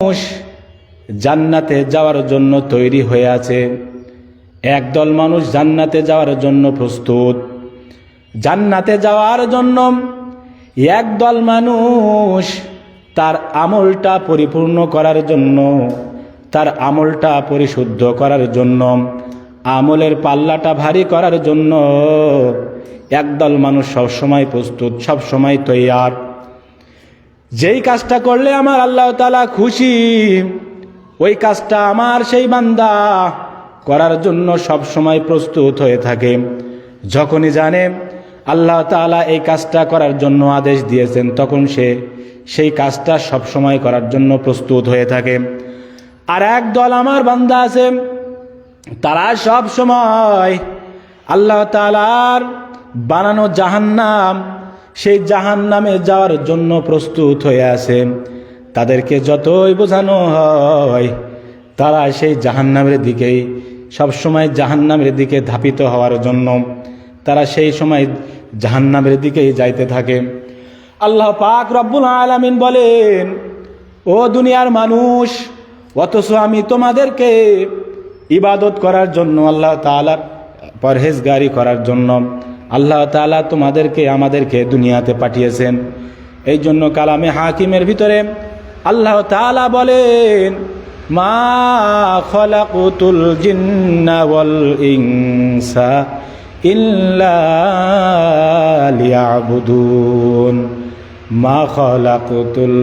মানুষ জান্নাতে যাওয়ার জন্য তৈরি হয়ে আছে। একদল মানুষ জান্নাতে যাওয়ার জন্য প্রস্তুত। জান্নাতে যাওয়ার জন্য একদল মানুষ তার আমলটা পরিপূর্ণ করার জন্য, তার আমলটা পরিশুদ্ধ করার জন্য, আমলের পাল্লাটা ভারী করার জন্য একদল মানুষ সবসময় প্রস্তুত, সবসময় তৈয়ার। যেই কাজটা করলে আমার আল্লাহ তালা খুশি, ওই কাজটা আমার সেই বান্দা করার জন্য সব সময় প্রস্তুত হয়ে থাকে। যখনই জানে আল্লাহ তালা এই কাজটা করার জন্য আদেশ দিয়েছেন, তখন সে সেই কাজটা সব সময় করার জন্য প্রস্তুত হয়ে থাকে। আর এক দল আমার বান্দা আছে, তারা সব সময় আল্লাহ তালার বানানো জাহান্নাম সেই জাহান নামে যাওয়ার জন্য প্রস্তুত হয়ে আছে। তাদেরকে যতই বোঝানো হয়, তারা সেই জাহান্নামের দিকেই সবসময় জাহান্নামের দিকে ধাপিত হওয়ার জন্য তারা সেই সময় জাহান্নামের দিকেই যাইতে থাকে। আল্লাহ পাক রব্বুল আলামিন বলেন, ও দুনিয়ার মানুষ, অথচ আমি তোমাদেরকে ইবাদত করার জন্য, আল্লাহ তালার পরহেজগারি করার জন্য আল্লাহ তালা তোমাদেরকে আমাদেরকে দুনিয়াতে পাঠিয়েছেন। এই জন্য কালামে হাকিমের ভিতরে আল্লাহ তালা বলেন, মা খলাকুতুল জিন্না ওয়াল ইনসা ইল্লা লিয়াবুদুন। মা খলাকুতুল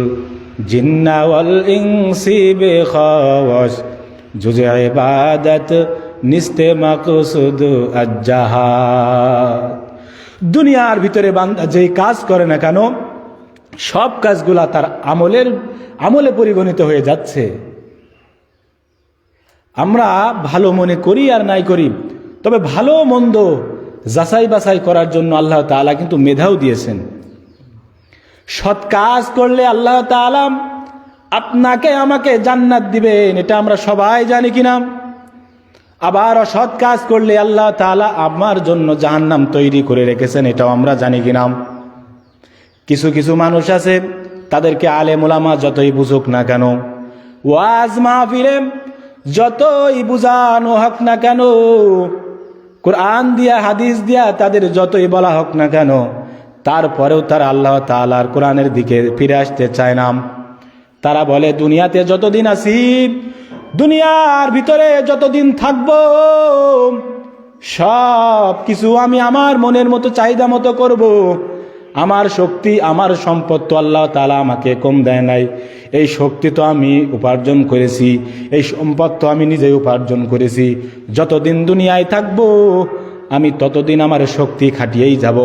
জিন্না ওয়াল ইনসি বেখাওয়াস জুজে ইবাদত নিস্তে মাকসুদ আজ্জাহাদ দুনিয়ার ভিতরে বান্দা যেই কাজ করে না কেন, সব কাজগুলা তার আমলের, আমলে পরিগণিত হয়ে যাচ্ছে। আমরা ভালো মনে করি আর নাই করি, তবে ভালো মন্দ যাচাই বাছাই করার জন্য আল্লাহ তাআলা কিন্তু মেধাও দিয়েছেন। সৎ কাজ করলে আল্লাহ তাআলা আপনাকে, আমাকে জান্নাত দিবেন, এটা আমরা সবাই জানি কিনা। আবার অসৎ কাজ করলে আল্লাহ তাআলা আমার জন্য জাহান্নাম তৈরি করে রেখেছেন, এটাও আমরা জানি কিনা। কিছু কিছু মানুষ আছে, তাদেরকে আলে মোলামা যতই বুঝুক না কেন, ওয়াজ মাহফিলে যতই বুঝানো হোক না কেন, কোরআন দিয়া, হাদিস দিয়া তাদের যতই বলা হোক না কেন, তারপরেও তারা আল্লাহ তালার কোরআনের দিকে ফিরে আসতে চায় না। তারা বলে, দুনিয়াতে যতদিন আছি দুনিয়ার ভিতরে যতদিন থাকব, সব কিছু আমি আমার মনের মতো, চাহিদা মতো করব। আমার শক্তি, আমার সম্পদ তো আল্লাহ তালা আমাকে কম দেয় নাই এই শক্তি তো আমি উপার্জন করেছি, এই সম্পদ তো আমি নিজেই উপার্জন করেছি যতদিন দুনিয়ায় থাকব আমি ততদিন আমার শক্তি খাটিয়েই যাব।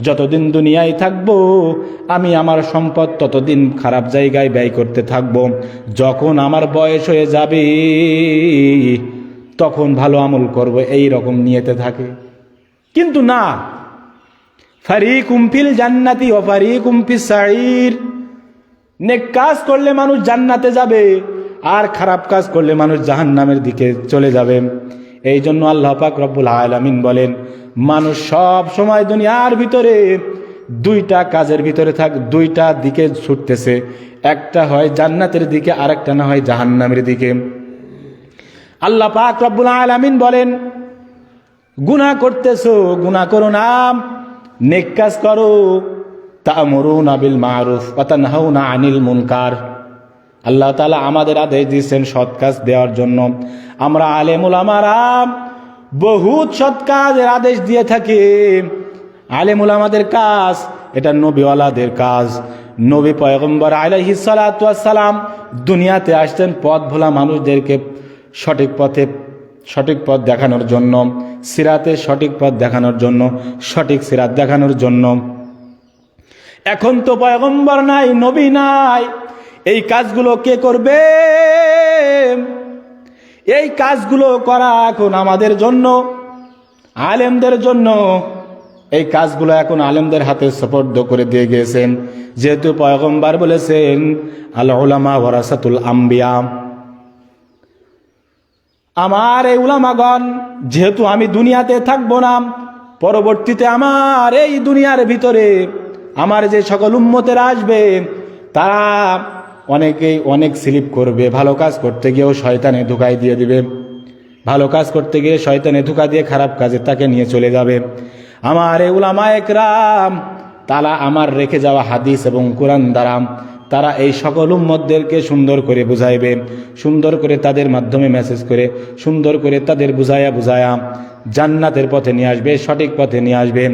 যতদিন দুনিয়ায় থাকব, আমি আমার সম্পদ ততদিন খারাপ জায়গায় ব্যয় করতে থাকব। যখন আমার বয়স হয়ে যাবে, তখন ভালো আমল করব, এই রকম নিয়েতে থাকে। কিন্তু না। ফারি কুমফিল জান্নাতি ও ফারি কুমফি সাইর নেক কাজ করলে মানুষ জান্নাতে যাবে, আর খারাপ কাজ করলে মানুষ জাহান্নামের দিকে চলে যাবে। এই জন্য আল্লাহ পাক রব্বুল আলামিন বলেন, মানুষ সব সময় দুনিয়ার ভিতরে দুইটা কাজের ভিতরে থাক, দুইটা দিকে ছুটতেছে। একটা হয় জান্নাতের দিকে, আরেকটা না হয় জাহান্নামের দিকে। আল্লাহ পাক রব্বুল আলামিন বলেন, গুনাহ করতেছো, গুনাহ করো না, নেক কাজ করো। তা'মুরুনা বিল মারুফ ওয়া তানহাউনা আনিল মুনকার। আল্লাহ তালা আমাদের আদেশ দিচ্ছেন সৎ কাজ দেওয়ার জন্য। আমরা আলেমুল আমারা বহুত সৎ কাজের আদেশ দিয়ে থাকি। আলেমুল আমাদের কাজ, এটা নবীওয়ালাদের কাজ। নবী পয়গম্বর ওয়াস সালাম দুনিয়াতে আসছেন পথ ভোলা মানুষদেরকে সঠিক পথে, সঠিক পথ দেখানোর জন্য, সিরাতে সঠিক পথ দেখানোর জন্য, সঠিক সিরাত দেখানোর জন্য। এখন তো পয়গম্বর নাই, নবী নাই। এই কাজগুলো কে করবে? এই কাজগুলো করা এখন আমাদের জন্য, আলেমদের জন্য। এই কাজগুলো এখন আলেমদের হাতে সপর্দ করে দিয়ে গিয়েছেন। যেহেতু পয়গম্বার বলেছেন আল্লাহ ওরাসাতুল আম্বিয়া। আমার এই উলামাগণ, যেহেতু আমি দুনিয়াতে থাকব না, পরবর্তীতে আমার এই দুনিয়ার ভিতরে আমার যে সকল উম্মতেরা আসবে, তারা অনেকেই অনেক স্লিপ করবে, ভালো কাজ করতে গিয়েও শয়তানে ধোকাই দিয়ে দিবে। ভালো কাজ করতে গিয়ে শয়তানে ধোকা দিয়ে খারাপ কাজে তাকে নিয়ে চলে যাবে। আমার এগুলামা একরাম, তারা আমার রেখে যাওয়া হাদিস এবং কোরআন দ্বারাম তারা এই সকল উম্মতদেরকে সুন্দর করে বুঝাইবে, সুন্দর করে তাদের মাধ্যমে মেসেজ করে, সুন্দর করে তাদের বুঝায়া বুঝায়া জান্নাতের পথে নিয়ে আসবে, সঠিক পথে নিয়ে আসবে।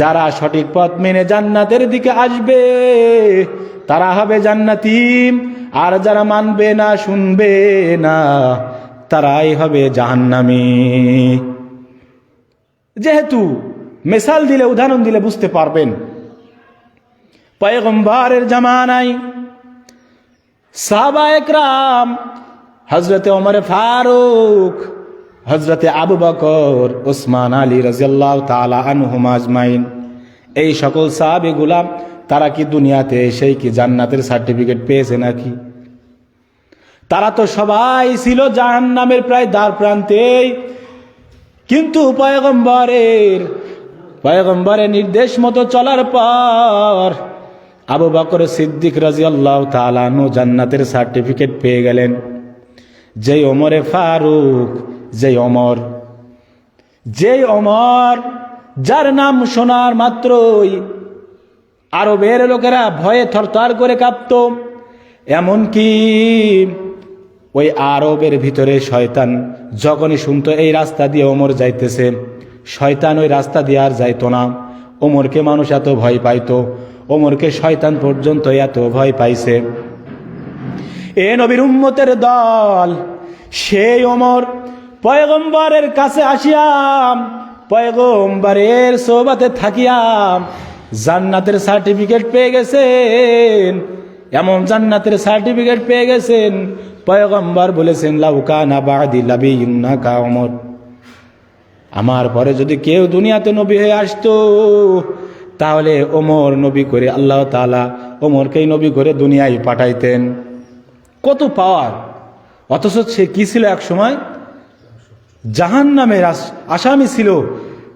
যারা সঠিক পথ মেনে জান্নাতের দিকে আসবে তারা হবে জান্নাতি আর যারা মানবে না, শুনবে না, তারাই হবে জাহান্নামি। যেহেতু মেসাল দিলে, উদাহরণ দিলে বুঝতে পারবেন, পয়গম্বরের জামানায় সাহাবা একরাম হজরতে ওমর ফারুক হজরতে আবু বকর ওসমান আলী রাজিয়াল্লাহ তালা আনহুম আজমাইন, এই সকল সাহাবি গুলাম তারা কি দুনিয়াতে এসেই কি জান্নাতের সার্টিফিকেট পেয়েছে নাকি? তারা তো সবাই ছিল জাহান্নামের প্রায় দ্বার প্রান্তেই। কিন্তু পয়গম্বরের পয়গম্বরের নির্দেশ মতো চলার পর আবু বকর সিদ্দিক রাজি আল্লাহ তালানু জান্নাতের সার্টিফিকেট পেয়ে গেলেন। যেই ওমরে ফারুক, যেই অমর যেই অমর যার নাম শোনার মাত্রই আরবের লোকেরা ভয়ে থরথর করে কাঁপত। এমনকি ওই আরবের ভিতরে শয়তান যখনই শুনতো, এই রাস্তা দিয়ে ওমর যাইতেছে। শয়তান ওই রাস্তা দিয়ে আর যাইতো না। ওমরকে মানুষ এত ভয় পাইতো। ওমরকে শয়তান পর্যন্ত এত ভয় পাইছে। এ নবীর উম্মতের দল, সেই ওমর, পয়গম্বরের কাছে আসিয়াম, পয়গম্বরের সোবাতে থাকিয়াম। জান্নাতের সার্টিফিকেট পেয়ে গেছেন। এমন জান্নাতের সার্টিফিকেট পেয়ে গেছেন। পয়গম্বর বলেছেন লাউকা না বাদি লাবি না কা ওমর আমার পরে যদি কেউ দুনিয়াতে নবী হয়ে আসতো, তাহলে ওমর নবী করে আল্লাহ তালা ওমরকেই নবী করে দুনিয়ায় পাঠাইতেন। কত পাওয়ার! অথচ সে কি ছিল এক সময়? জাহান নামের আসামি ছিল।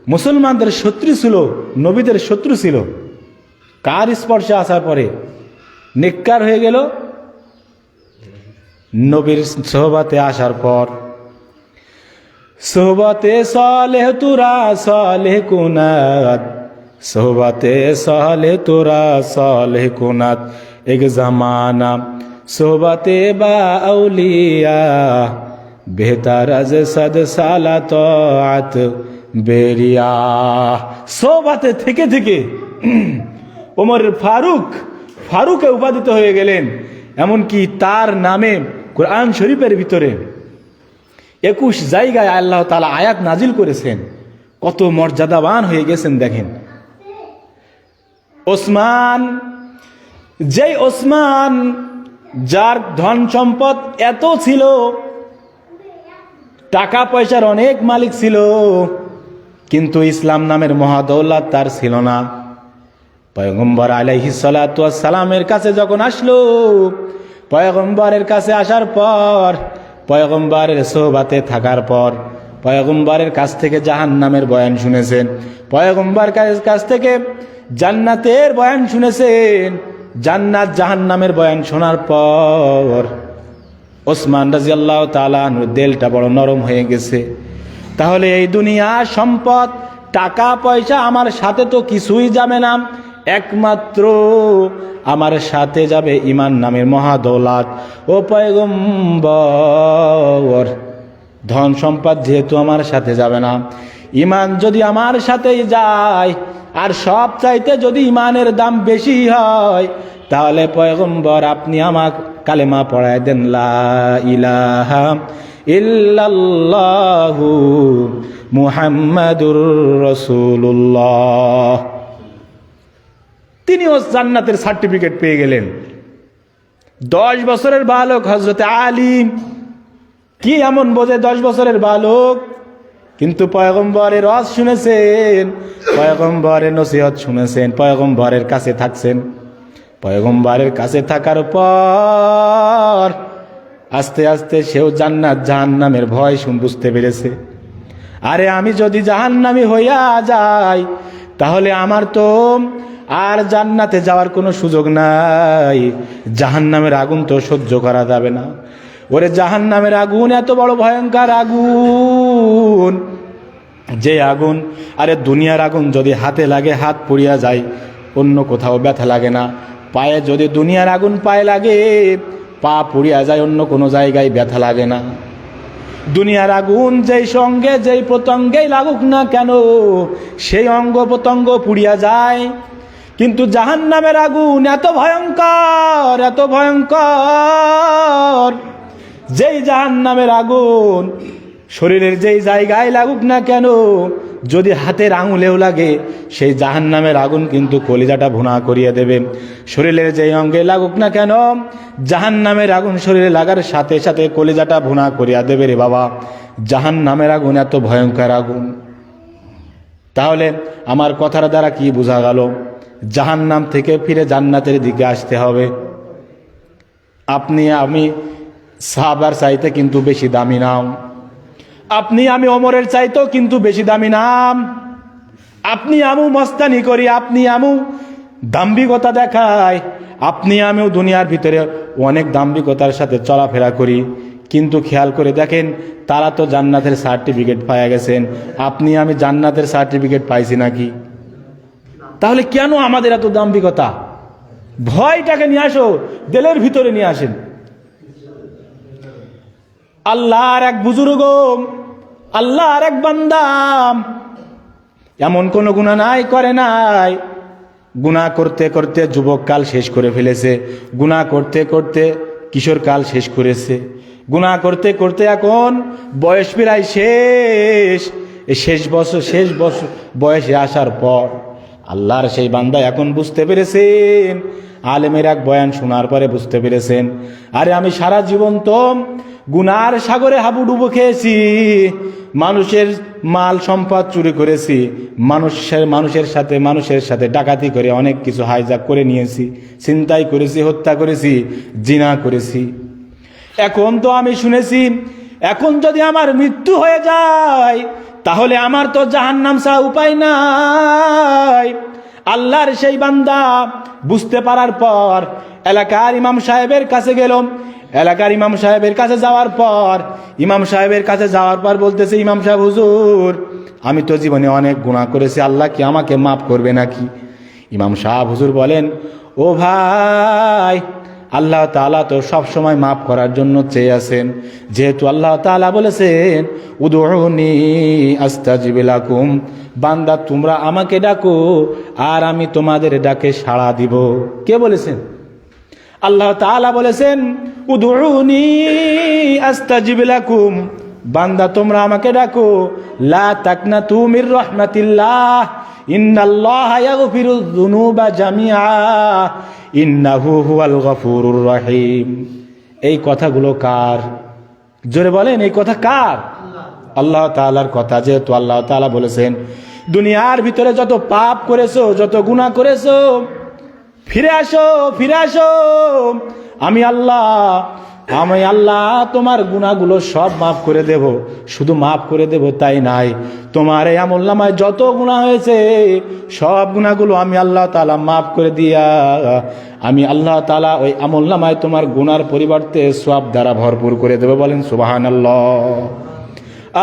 মুসলমানদের শত্রু ছিল, নবীদের শত্রু ছিল। কার স্পর্শে আসার পরে নিকার হয়ে গেল? নবীর সোহবাতে আসার পর। সোহবাতে সলেহ তুরা, সলেহ কুনাত। সোহবাতে সলে তোরা, সলেহ কুনাত। এক জামানা সোহবাতে বা আউলিয়া। বেহতার সদ সালা তাত বেরিয়া। সোহবাতে থেকে থেকে ওমর ফারুক, ফারুকে উপাদিত হয়ে গেলেন, এমনকি তার নামে কোরআন শরীফের ভিতরে। একুশ জায়গায় আল্লাহ তালা আয়াত নাজিল করেছেন। কত মর্যাদাবান হয়ে গেছেন দেখেন। ওসমান, যেই ওসমান, যার ধন সম্পদ এত ছিল, টাকা পয়সার অনেক মালিক ছিল কিন্তু ইসলাম নামের মহাদৌলাত তার ছিল না। পয়গম্বর আলাইহি কাছে যখন আসলো, পয়গম্বরের কাছে আসার পর, পয়গম্বরের সোহবাতে থাকার পর, পয়গম্বরের কাছ থেকে জাহান নামের বয়ান শুনেছেন। পয়গম্বর কাছ থেকে জান্নাতের বয়ান শুনেছেন। জান্নাত জাহান নামের বয়ান শোনার পর, ওসমান রাজি আল্লাহ তালানুর দেলটা বড় নরম হয়ে গেছে। তাহলে এই দুনিয়া, সম্পদ, টাকা, পয়সা আমার সাথে তো কিছুই যাবে না। একমাত্র আমার সাথে যাবে ইমান নামের মহাদৌলাত। ও পয়গম্বর, ধন সম্পদ যেহেতু আমার সাথে যাবে না, ইমান যদি আমার সাথেই যায়, আর সব চাইতে যদি ইমানের দাম বেশি হয় তাহলে পয়গম্বর, আপনি আমার কালেমা পড়ায় দেন ইলাহা ইল্লাল্লাহু মুহাম্মাদুর রসুল্লাহ তিনিও জান্নাতের সার্টিফিকেট পেয়ে গেলেন। দশ বছরের বালক হজরতে আলিম কি এমন বোঝে দশ বছরের বালক? কিন্তু পয়গম্বরের রস শুনেছেন, পয়গম্বরের নসিহত শুনেছেন, পয়গম্বরের কাছে থাকছেন। পয়গম্বরের কাছে থাকার পর আস্তে আস্তে সেও জান্নাত জাহান্নামের ভয় শুন বুঝতে পেরেছে। আরে আমি যদি জাহান্নামি হইয়া যাই, তাহলে আমার তো আর জান্নাতে যাওয়ার কোনো সুযোগ নাই। জাহান্নামের আগুন তো সহ্য করা যাবে না। ওরে জাহান্নামের আগুন, এত বড় ভয়ঙ্কর আগুন। যে আগুন, আরে দুনিয়ার আগুন যদি হাতে লাগে, হাত পুড়িয়া যায়, অন্য কোথাও ব্যথা লাগে না। পায়ে যদি দুনিয়ার আগুন পায়ে লাগে, পা পুড়িয়া যায়, অন্য কোনো জায়গায় ব্যথা লাগে না। দুনিয়ার আগুন যেই সঙ্গে, যেই প্রত্যঙ্গেই লাগুক না কেন, সেই অঙ্গ প্রত্যঙ্গ পুড়িয়া যায়। কিন্তু জাহান নামের আগুন এত ভয়ঙ্কর এত ভয়ঙ্কর, যেই জাহান নামের আগুন শরীরের যেই জায়গায় লাগুক না কেন যদি হাতের আঙুলেও লাগে, সেই জাহান নামের আগুন কিন্তু কলিজাটা ভুনা করিয়ে দেবে। শরীরের যেই অঙ্গে লাগুক না কেন জাহান নামের আগুন শরীরে লাগার সাথে সাথে কলিজাটা ভুনা করিয়া দেবে রে বাবা। জাহান নামের আগুন এত ভয়ঙ্কর আগুন। তাহলে আমার কথার দ্বারা কি বোঝা গেল? জাহান নাম থেকে ফিরে জান্নাতের দিকে আসতে হবে। আপনি, আমি সাহাবার চাইতে কিন্তু বেশি দামি নাম আপনি আমি অমরের চাইতেও কিন্তু বেশি দামি নাম আপনি আমু মস্তানি করি, আপনি আমু দাম্ভিকতা দেখায় আপনি আমিও দুনিয়ার ভিতরে অনেক দাম্ভিকতার সাথে চলাফেরা করি। কিন্তু খেয়াল করে দেখেন, তারা তো জান্নাতের সার্টিফিকেট পাওয়া গেছেন। আপনি আমি জান্নাতের সার্টিফিকেট পাইছি নাকি? তাহলে কেন আমাদের এত দাম্ভিকতা? ভয়টাকে নিয়ে আসো, দেলের ভিতরে নিয়ে আসেন। আল্লাহর এক বুজুর্গ আল্লাহর এক বান্দাম এমন কোনো গুণা নাই, করে নাই। গুণা করতে করতে যুবককাল শেষ করে ফেলেছে। গুণা করতে করতে কিশোর কাল শেষ করেছে। গুণা করতে করতে এখন বয়স প্রায় শেষ। শেষ বছর শেষ বছর বয়সে আসার পর আল্লাহর সেই বান্দা এখন বুঝতে পেরেছেন। আলেমের এক বয়ান শোনার পরে বুঝতে পেরেছেন। আরে আমি সারা জীবন তো গুনার সাগরে হাবুডুবু খেয়েছি। মানুষের মাল সম্পদ চুরি করেছি, মানুষের মানুষের সাথে মানুষের সাথে ডাকাতি করে অনেক কিছু হাইজাক করে নিয়েছি চিন্তাই করেছি, হত্যা করেছি, জিনা করেছি। এখন তো আমি শুনেছি, এখন যদি আমার মৃত্যু হয়ে যায়, তাহলে আমার তো জাহান্নাম ছাড়া উপায় নাই। আল্লাহর সেই বান্দা বুঝতে পারার পর এলাকার ইমাম সাহেবের কাছে গেলাম এলাকার ইমাম সাহেবের কাছে যাওয়ার পর, ইমাম সাহেবের কাছে যাওয়ার পর বলতেছে, ইমাম সাহেব, হুজুর, আমি তো জীবনে অনেক গুণা করেছি, আল্লাহ কি আমাকে মাফ করবে নাকি? ইমাম সাহেব, হুজুর বলেন, ও ভাই, আল্লাহ তালা তো সব সময় মাফ করার জন্য চেয়ে আছেন। যেহেতু আল্লাহ তালা বলেছেন উদনি আস্তাজিবিলাকুম বান্দা তোমরা আমাকে ডাকো, আর আমি তোমাদের ডাকে সাড়া দিব। কে বলেছেন? আল্লাহ তালা বলেছেন উদনি বান্দা, তোমরা আমাকে ডাকো, লা তুমির রহমাতিল্লাহ এই কথাগুলো কার? জোরে বলেন, এই কথা কার? আল্লাহ তাআলার কথা, যেহেতু আল্লাহ তাআলা বলেছেন, দুনিয়ার ভিতরে যত পাপ করেছ, যত গুনাহ করেছ, ফিরে আসো ফিরে আসো। আমি আল্লাহ আমি আল্লাহ, তোমার গুণাগুলো সব মাফ করে দেব। শুধু মাফ করে দেব তাই নাই। তোমার এই নামায় যত গুণা হয়েছে, সব গুণাগুলো আমি আল্লাহ তালা মাফ করে দিয়া, আমি আল্লাহ তালা ওই আমল নামায় তোমার গুনার পরিবর্তে সব দ্বারা ভরপুর করে দেবো বলেন সুবাহান আল্লাহ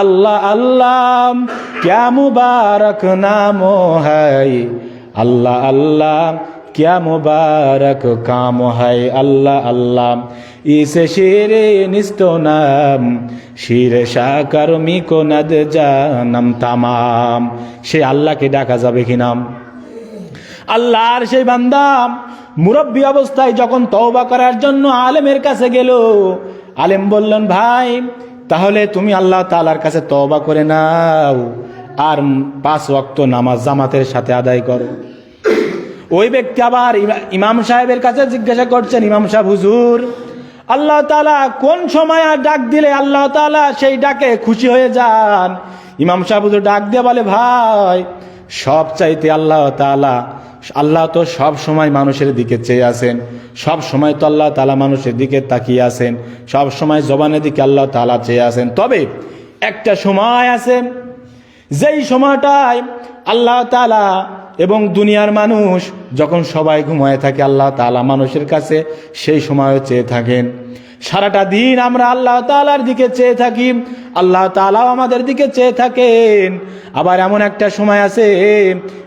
আল্লাহ আল্লাহ ক্যা মুবারক নাম হাই আল্লাহ আল্লাহ क्या मुबारक काम है अल्लाह अल्लाह इस शेर निस्तो नाम শির শাকর্মি কো নদ জানম তামাম সে আল্লাহকে ডাকা যাবে কি নাম আল্লাহর সেই বান্দা মুরব্বী অবস্থায় যখন তওবা করার জন্য আলেমের কাছে গেল আলেম বললেন ভাই তাহলে তুমি আল্লাহ তালার কাছে তওবা করে নাও আর পাঁচ ওয়াক্ত নামাজ জামাতের সাথে আদায় করো ওই ব্যক্তি আবার ইমা- ইমাম সাহেবের কাছে জিজ্ঞাসা করছেন, ইমাম সাহেব, হুজুর, আল্লাহ তালা কোন সময় আর ডাক দিলে আল্লাহ তালা সেই ডাকে খুশি হয়ে যান? ইমাম সাহেব হুজুর ডাক দিয়ে বলে, ভাই সব চাইতে আল্লাহ তালা আল্লাহ তো সব সময় মানুষের দিকে চেয়ে আছেন। সব সময় তো আল্লাহ তালা মানুষের দিকে তাকিয়ে আছেন। সব সময় জবানের দিকে আল্লাহ তালা চেয়ে আছেন। তবে একটা সময় আছে, যেই সময়টায় আল্লাহ তালা এবং দুনিয়ার মানুষ যখন সবাই ঘুমায় থাকে, আল্লাহ তালা মানুষের কাছে সেই সময়ও চেয়ে থাকেন। সারাটা দিন আমরা আল্লাহ তালার দিকে চেয়ে থাকি, আল্লাহ তালাও আমাদের দিকে চেয়ে থাকেন। আবার এমন একটা সময় আছে,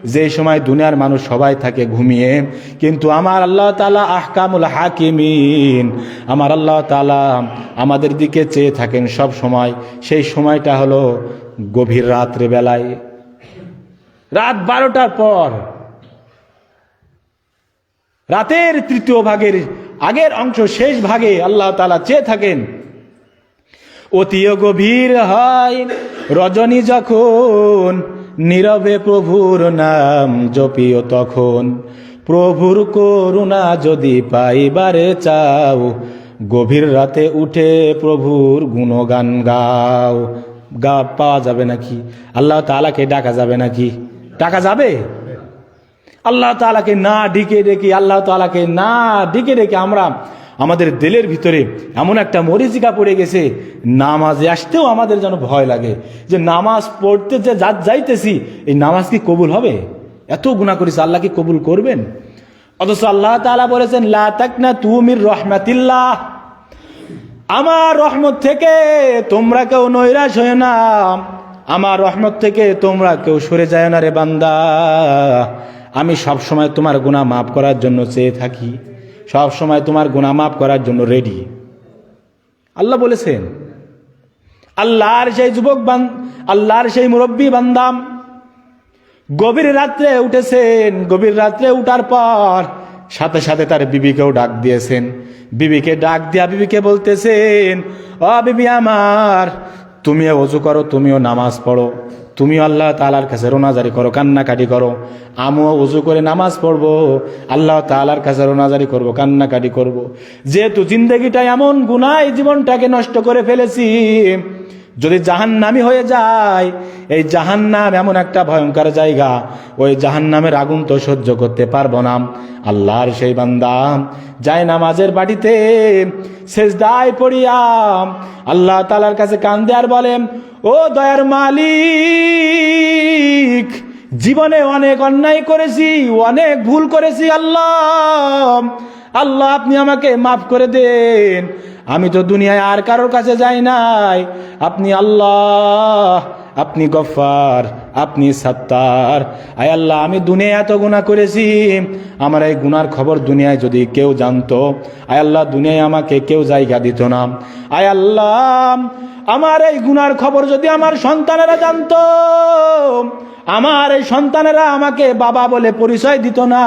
যে সময় দুনিয়ার মানুষ সবাই থাকে ঘুমিয়ে, কিন্তু আমার আল্লাহ তালা আহকামুল হাকিমিন, আমার আল্লাহ তালা আমাদের দিকে চেয়ে থাকেন সব সময়। সেই সময়টা হলো গভীর রাত্রে বেলায়। রাত বারোটার পর। রাতের তৃতীয় ভাগের আগের অংশ শেষ ভাগে আল্লাহ তালা চেয়ে থাকেন। অতিও গভীর হয় রজনী যখন, নীরবে প্রভুর নাম জপিও তখন। প্রভুর করুণা যদি পাইবারে চাও, গভীর রাতে উঠে প্রভুর গুণগান গাও। গা পাওয়া যাবে নাকি? আল্লাহ তালাকে ডাকা যাবে নাকি? ডাকা যাবে? আল্লাহ তালাকে না ডিকে ডেকে, আল্লাহ তালাকে না ডিকে ডেকে আমরা আমাদের দিলের ভিতরে এমন একটা মরিচিকা পড়ে গেছে, নামাজে আসতেও আমাদের যেন ভয় লাগে। যে নামাজ পড়তে যে যা যাইতেছি, এই নামাজ কি কবুল হবে? এত গুণা করিস আল্লাহ কি কবুল করবেন? অথচ আল্লাহ তালা বলেছেন, লা তাকনা তুমির রহমাতিল্লাহ। আমার রহমত থেকে তোমরা কেউ নৈরাশ হয়ে না। আমার রহমত থেকে তোমরা কেউ সরে যায় না রে বান্দা। আমি সব সময় তোমার গুণা মাফ করার জন্য চেয়ে থাকি। সব সময় তোমার গুণা মাফ করার জন্য রেডি আল্লাহ বলেছেন, আল্লাহর সেই যুবক বান, আল্লাহর সেই মুরব্বী বান্দাম, গভীর রাত্রে উঠেছেন। গভীর রাত্রে উঠার পর সাথে সাথে তার বিবিকেও ডাক দিয়েছেন। বিবিকে ডাক দিয়া বিবিকে বলতেছেন ও বিবি আমার তুমিও অজু করো, তুমিও নামাজ পড়ো তুমি আল্লাহ তালার কাছে রোনাজারি করো, কান্নাকাটি করো আমিও উজু করে নামাজ পড়ব, আল্লাহ তালার কাছে রোনাজারি করব, কান্নাকাটি করব। যেহেতু জিন্দগিটা এমন গুনায় জীবনটাকে নষ্ট করে ফেলেছি যদি জাহান্নামি হয়ে যায়, এই জাহান্নাম এমন একটা ভয়ঙ্কর জায়গা, ওই জাহান্নামের আগুন তো সহ্য করতে পারব না। আল্লাহর সেই বান্দা যায় নামাজের বাড়িতে শেষ দায় পড়িয়াম আল্লাহ তালার কাছে কান্দে আর বলেন ও দয়ার মালিক, জীবনে অনেক অন্যায় করেছি, অনেক ভুল করেছি, আল্লাহ। আল্লাহ, আপনি আমাকে মাফ করে দেন। আমি তো দুনিয়ায় আর কারোর কাছে যাই নাই। আপনি আল্লাহ, আপনি গফার আপনি সাত্তার। আয় আল্লাহ, আমি দুনিয়ায় এত গুণা করেছি। আমার এই গুনার খবর দুনিয়ায় যদি কেউ জানতো, আয় আল্লাহ, দুনিয়ায় আমাকে কেউ জায়গা দিত না। আয় আল্লাহ, আমার এই গুনার খবর যদি আমার সন্তানেরা জানতো আমার এই সন্তানেরা আমাকে বাবা বলে পরিচয় দিত না।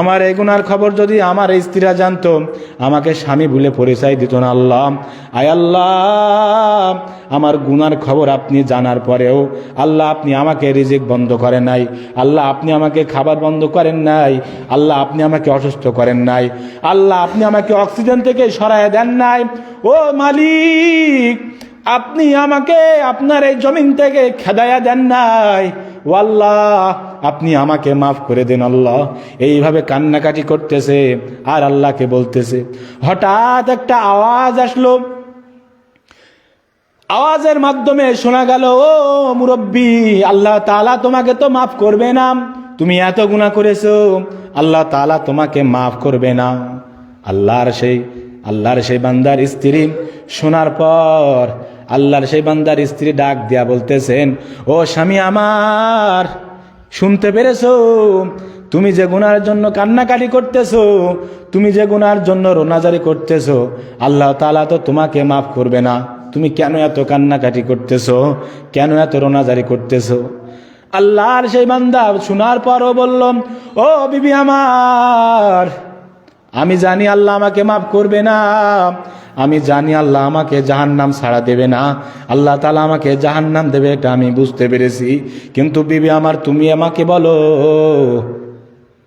আমার এই গুনার খবর যদি আমার এই স্ত্রীরা জানতো, আমাকে স্বামী বলে পরিচয় দিত না। আল্লাহ, আয় আল্লাহ, আমার গুনার খবর আপনি জানার পরেও আল্লাহ আপনি আমাকে রিজিক বন্ধ করেন নাই। আল্লাহ আপনি আমাকে খাবার বন্ধ করেন নাই। আল্লাহ আপনি আমাকে অসুস্থ করেন নাই। আল্লাহ আপনি আমাকে অক্সিজেন থেকে সরায় দেন নাই। ও মালিক আপনি আমাকে আপনার এই জমিন থেকে খেদায়া দেন নাই। ও আল্লাহ আপনি আমাকে মাফ করে দেন আল্লাহ। এইভাবে কান্নাকাটি করতেছে আর আল্লাহকে বলতেছে। হঠাৎ একটা আওয়াজ আসলো। আওয়াজের মাধ্যমে শোনা গেল, ও মুরব্বী, আল্লাহ তালা তোমাকে তো মাফ করবে না। তুমি এত গুণা করেছ, আল্লাহ তালা তোমাকে মাফ করবে না। আল্লাহর সেই আল্লাহর সেই বান্দার স্ত্রী শোনার পর আল্লাহর সেই বান্দার স্ত্রী ডাক দিয়া বলতেছেন, ও স্বামী আমার, শুনতে পেরেছ? তুমি যে গুনার জন্য কান্নাকাটি করতেছো, তুমি যে গুনার জন্য রোনাজারি করতেছো, আল্লাহ তালা তো তোমাকে মাফ করবে না। তুমি কেন এত কান্নাকাটি করতেছ? কেন এত রোনাজারি করতেছো? আল্লাহর সেই বান্দা শোনার পরও বললাম ও বিবি আমার, আমি জানি আল্লাহ আমাকে মাফ করবে না। আমি জানি আল্লাহ আমাকে জাহান্নাম ছাড়া দেবে না। আল্লাহ তালা আমাকে জাহান্নাম দেবে, এটা আমি বুঝতে পেরেছি। কিন্তু বিবি আমার, তুমি আমাকে বলো,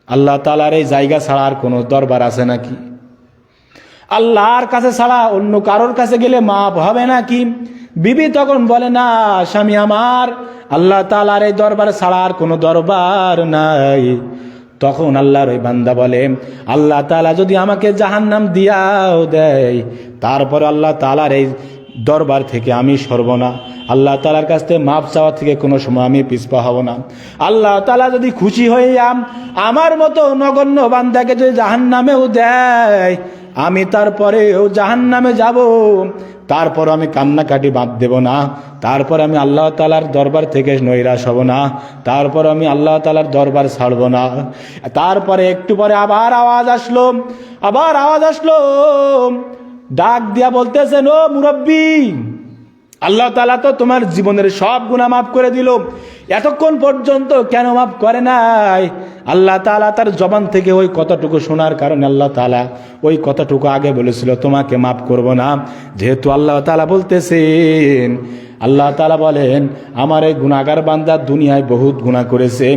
আল্লাহ তালার এই জায়গা ছাড়া আর কোনো দরবার আছে নাকি? আল্লাহর কাছে ছাড়া অন্য কারোর কাছে গেলে মাপ হবে নাকি? বিবি তখন বলে, না, স্বামী আমার, আল্লাহ তালার এই দরবার ছাড়া আর কোনো দরবার নাই। তখন আল্লাহর ওই বান্দা বলে, আল্লাহ তালা যদি আমাকে জাহান্নাম দিয়াও দেয়, তারপর আল্লাহ তালার এই দরবার থেকে আমি সরব না। আল্লাহ তালার কাছ থেকে মাপ চাওয়া থেকে কোনো সময় আমি পিছপা হব না। আল্লাহ তালা যদি খুশি হয়ে যাম আমার মতো নগণ্য বান্দাকে যদি জাহান নামেও দেয়, আমি তারপরেও জাহান নামে যাব। তারপর আমি কান্নাকাটি বাদ দেব না। তারপর আমি আল্লাহ তালার দরবার থেকে নৈরাশ হব না। তারপর আমি আল্লাহ তালার দরবার ছাড়ব না। তারপরে একটু পরে আবার আওয়াজ আসলো। আবার আওয়াজ আসলো। ডাক দিয়া বলতেছেন, ও মুরব্বী আল্লাহ তালা তো তোমার জীবনের সব গুণা মাফ করে দিল। এতক্ষণ পর্যন্ত কেন মাফ করে নাই? আল্লাহ তালা তার জবান থেকে ওই কথাটুকু শোনার কারণে আল্লাহ তালা ওই কথাটুকু আগে বলেছিল, তোমাকে মাফ করব না। যেহেতু আল্লাহ তালা বলতেছেন আল্লাহ তালা বলেন, আমার এই গুণাগার বান্দা দুনিয়ায় বহুত গুণা করেছে।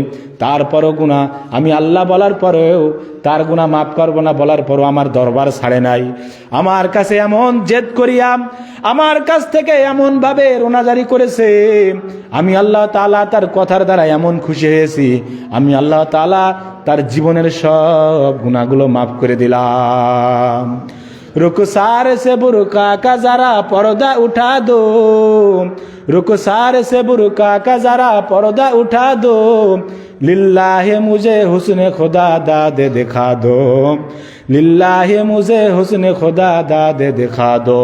তারপরও গুণা আমি আল্লাহ বলার পরেও তার গুণা মাফ করব না বলার পরও আমার দরবার ছাড়ে নাই। আমার কাছে এমন জেদ করিয়াম আমার কাছ থেকে এমন ভাবে রোনাজারি করেছে। আমি আল্লাহ তালা তার কথার দ্বারা এমন খুশি হয়েছি। আমি আল্লাহ তালা তার জীবনের সব গুণাগুলো মাফ করে দিলাম। रुखसार से बुरका का जरा पर्दा उठा दो रुखसार से बुरका का जरा पर्दा उठा दो लिल्लाह मुझे हुस्न खुदा दाद दिखा दो लिल्लाह मुझे हुस्न खुदा दाद दिखा दो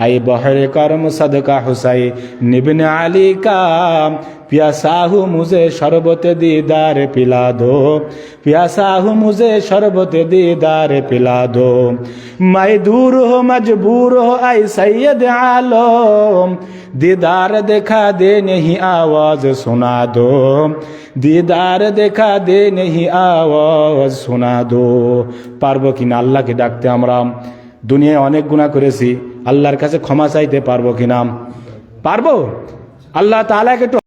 आई बहर करम सदका हुसै निबिन अली का পিয়াসাহু মুজে শরবতে দিদার পিলা দো পিয়াসাহু মুজে শরবতে দিদার পিলা দো মাই দূর হো, মজবুর হো, আই সৈয়দ আলম, দিদার দেখা দে নেহি আওয়াজ শোনা দো। দিদার দেখা দে নেহি আওয়াজ শোনা দো। পারব কিনা আল্লাহকে ডাকতে আমরা দুনিয়ায় অনেক গুণা করেছি। আল্লাহর কাছে ক্ষমা চাইতে পারব কিনা পারব? আল্লাহ তালাকে একটু